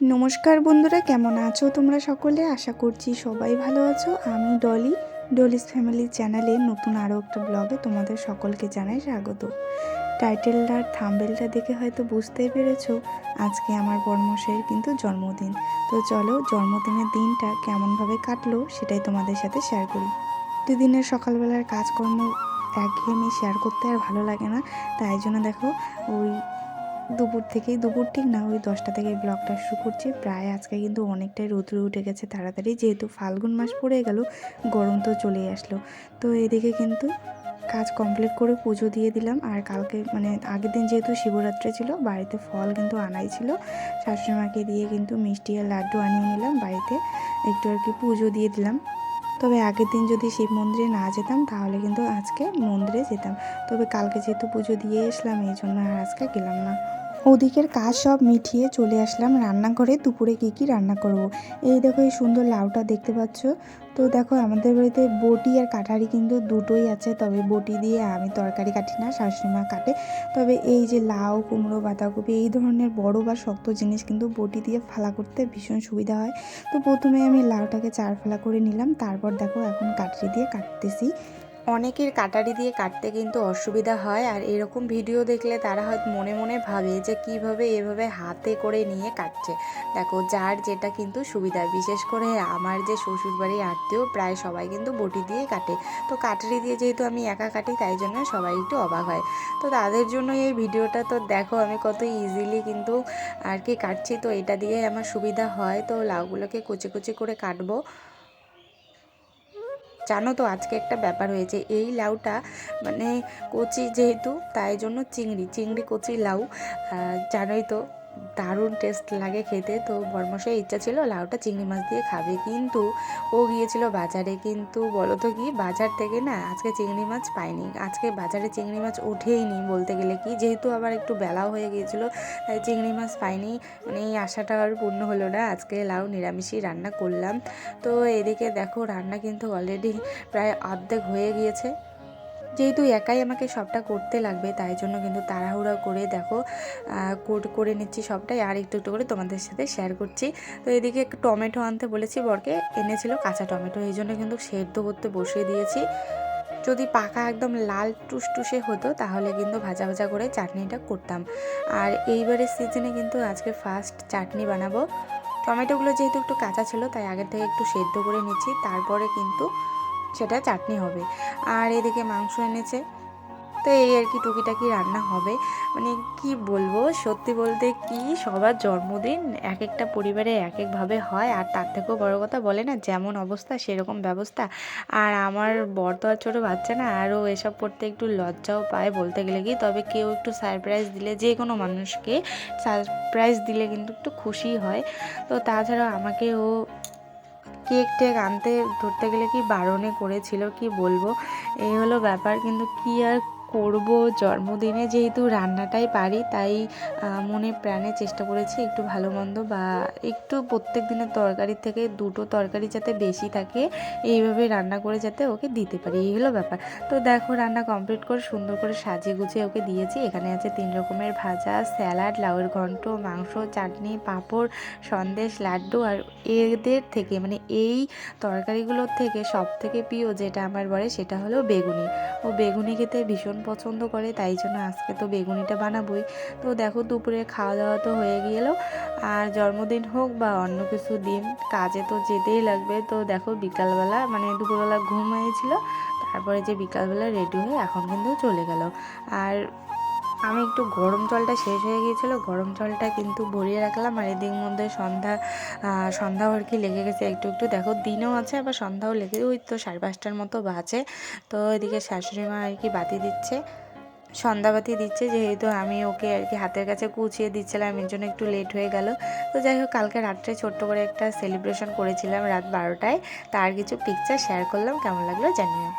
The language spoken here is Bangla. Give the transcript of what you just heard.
নমস্কার বন্ধুরা, কেমন আছো তোমরা সকলে? আশা করছি সবাই ভালো আছো। আমি ডলি, ডলিস ফ্যামিলি চ্যানেলে নতুন আরও একটা ব্লগে তোমাদের সকলকে জানাই স্বাগত। টাইটেলটার থাম্বেলটা দেখে হয়তো বুঝতেই পেরেছ, আজকে আমার বর্মশের কিন্তু জন্মদিন। তো চলো, জন্মদিনের দিনটা কেমনভাবে কাটলো সেটাই তোমাদের সাথে শেয়ার করি। প্রতিদিনের সকালবেলার কাজকর্ম একঘেয়েমি শেয়ার করতে আর ভালো লাগে না, তাই জন্য দেখো ওই দুপুর থেকেই, দুপুর ঠিক না, ওই দশটা থেকে ব্লগটা শুরু করছি। প্রায় আজকে কিন্তু অনেকটাই রোদ্র উঠে গেছে তাড়াতাড়ি, যেহেতু ফাল্গুন মাস পড়ে গেল, গরম তো চলেই আসলো। তো এদিকে কিন্তু কাজ কমপ্লিট করে পুজো দিয়ে দিলাম, আর কালকে মানে আগের দিন যেহেতু শিবরাত্রি ছিল, বাড়িতে ফল কিন্তু আনাই ছিল শাশুড়ি মাকে দিয়ে কিন্তু মিষ্টি আর লাড্ডু আনিয়ে নিলাম বাড়িতে। একটু আর কি পুজো দিয়ে দিলাম। তবে আগের দিন যদি শিব মন্দিরে না যেতাম, তাহলে কিন্তু আজকে মন্দিরে যেতাম। তবে কালকে যেহেতু পুজো দিয়ে এসলাম, এই জন্য আর আজকে গেলাম না। ওদিকের কাজ সব মিটিয়ে চলে আসলাম রান্নাঘরে, দুপুরে কী কী রান্না করব। এই দেখো এই সুন্দর লাউটা দেখতে পাচ্ছ? তো দেখো আমাদের বাড়িতে বটি আর কাঠারি কিন্তু দুটোই আছে, তবে বটি দিয়ে আমি তরকারি কাটি না, শাশুড়িমা কাটে। তবে এই যে লাউ, কুমড়ো, বাঁধাকপি, এই ধরনের বড় বা শক্ত জিনিস কিন্তু বটি দিয়ে ফালা করতে ভীষণ সুবিধা হয়। তো প্রথমে আমি লাউটাকে চার ফালা করে নিলাম, তারপর দেখো এখন কাটরি দিয়ে কাটতেছি। অনেকের কাটারি দিয়ে কাটতে কিন্তু অসুবিধা হয় আর এরকম ভিডিও দেখলে তারা হয়তো মনে মনে ভাবে যে কীভাবে এভাবে হাতে করে নিয়ে কাটছে। দেখো, যার যেটা কিন্তু সুবিধা। বিশেষ করে আমার যে শ্বশুরবাড়ির আত্মীয়, প্রায় সবাই কিন্তু বটি দিয়ে কাটে। তো কাটারি দিয়ে যেহেতু আমি একা কাটি, তাই জন্য সবাই একটু অবাক হয়। তো তাদের জন্য এই ভিডিওটা তো দেখো, আমি কত ইজিলি কিন্তু আর কি কাটছি। তো এটা দিয়ে আমার সুবিধা হয়। তো লাউগুলোকে কুচি কুচি করে কাটবো। জানো তো আজকে একটা ব্যাপার হয়েছে, এই লাউটা মানে কচি যেহেতু, তাই জন্য চিংড়ি চিংড়ি কচি লাউ জানোই তো দারুণ টেস্ট লাগে খেতে। তো বর্মশাই ইচ্ছা ছিল লাউটা চিংড়ি মাছ দিয়ে খাবে। কিন্তু ও গিয়েছিল বাজারে। কিন্তু বলো তো কি, বাজার থেকে না আজকে চিংড়ি মাছ পাইনি। আজকে বাজারে চিংড়ি মাছ ওঠেইনি বলতে গেলে কি, যেহেতু আবার একটু বেলাও হয়ে গিয়েছিল, তাই চিংড়ি মাছ পাইনি। মানে এই আশাটা আর পূর্ণ হলো না। আজকে লাউ নিরামিষই রান্না করলাম। তো এদিকে দেখো রান্না কিন্তু অলরেডি প্রায় অর্ধেক হয়ে গিয়েছে। যেহেতু একাই আমাকে সবটা করতে লাগবে, তাই জন্য কিন্তু তাড়াহুড়া করে দেখো কোট করে নিচ্ছি সবটাই আর একটু একটু করে তোমাদের সাথে শেয়ার করছি। তো এদিকে একটু টমেটো আনতে বলেছি বরকে, এনেছিল কাঁচা টমেটো, এই জন্য কিন্তু সেদ্ধ করতে বসিয়ে দিয়েছি। যদি পাকা একদম লাল টুসটুসে হতো, তাহলে কিন্তু ভাজা ভাজা করে চাটনিটা করতাম। আর এইবারের সিজনে কিন্তু আজকে ফার্স্ট চাটনি বানাবো। টমেটোগুলো যেহেতু একটু কাঁচা ছিল, তাই আগের থেকে একটু সেদ্ধ করে নিচ্ছি, তারপরে কিন্তু সেটা চাটনি হবে। আর এদিকে মাংস এনেছে। তো এই আর কি টুকিটাকি রান্না হবে। মানে কি বলব, সত্যি বলতে কি সবার জন্মদিন এক একটা পরিবারে এক একভাবে হয়। আর তার থেকেও বড় কথা বলে না, যেমন অবস্থা সেরকম ব্যবস্থা। আর আমার বর তো আর ছোটো বাচ্চা না আরও এসব পড়তে একটু লজ্জাও পায় বলতে গেলে কি। তবে কেউ একটু সারপ্রাইজ দিলে, যে কোনো মানুষকে সারপ্রাইজ দিলে কিন্তু একটু খুশি হয়। তো তাছাড়াও আমাকে ও কেক টেক আনতে, ধরতে গেলে কি বারণে করেছিল, কি বলব? এই হলো ব্যাপার, কিন্তু কি আর করব। জন্মদিনে যেহেতু রান্নাটাই পারি, তাই মনে প্রাণে চেষ্টা করেছি একটু ভালো মন্দ বা একটু প্রত্যেক দিনের তরকারির থেকে দুটো তরকারি যাতে বেশি থাকে, এইভাবে রান্না করে যাতে ওকে দিতে পারি, এই হলো ব্যাপার। তো দেখো রান্না কমপ্লিট করে সুন্দর করে সাজিয়ে গুছিয়ে ওকে দিয়েছি। এখানে আছে তিন রকমের ভাজা, স্যালাড, লাউয়ের ঘন্ট, মাংস, চাটনি, পাঁপড়, সন্দেশ, লাড্ডু আর এদের থেকে মানে এই তরকারিগুলোর থেকে সব থেকে প্রিয় যেটা আমার বলে সেটা হলো বেগুনি। ও বেগুনি খেতে ভীষণ পছন্দ করে, তাই জন্য আজকে তো বেগুনিটা বানাবোই। তো দেখো দুপুরে খাওয়া দাওয়া তো হয়ে গেলো। আর জন্মদিন হোক বা অন্য কিছু দিন, কাজে তো যেতেই লাগবে। তো দেখো বিকালবেলা মানে দুপুরবেলা ঘুম হয়েছিল, তারপরে যে বিকালবেলা রেডি হয়ে এখন কিন্তু চলে গেল। আর আমি একটু গরম জলটা শেষ হয়ে গিয়েছিল, গরম জলটা কিন্তু ভরিয়ে রাখলাম আর এদিক মধ্যে সন্ধ্যা সন্ধ্যাও আর কি লেগে গেছে। একটু একটু দেখো দিনও আছে, আবার সন্ধ্যাও লেগে, ওই তো সাড়ে পাঁচটার মতো বাজে। তো এদিকে শাশুড়ি মা আর কি বাতি দিচ্ছে সন্ধ্যাবাতি দিচ্ছে, যেহেতু আমি ওকে আর কি হাতের কাছে কুচিয়ে দিচ্ছিলাম, এর জন্য একটু লেট হয়ে গেল। তো যাই হোক, কালকে রাত্রে ছোট্ট করে একটা সেলিব্রেশন করেছিলাম রাত বারোটায়। তার কিছু পিকচার শেয়ার করলাম, কেমন লাগল জানিও।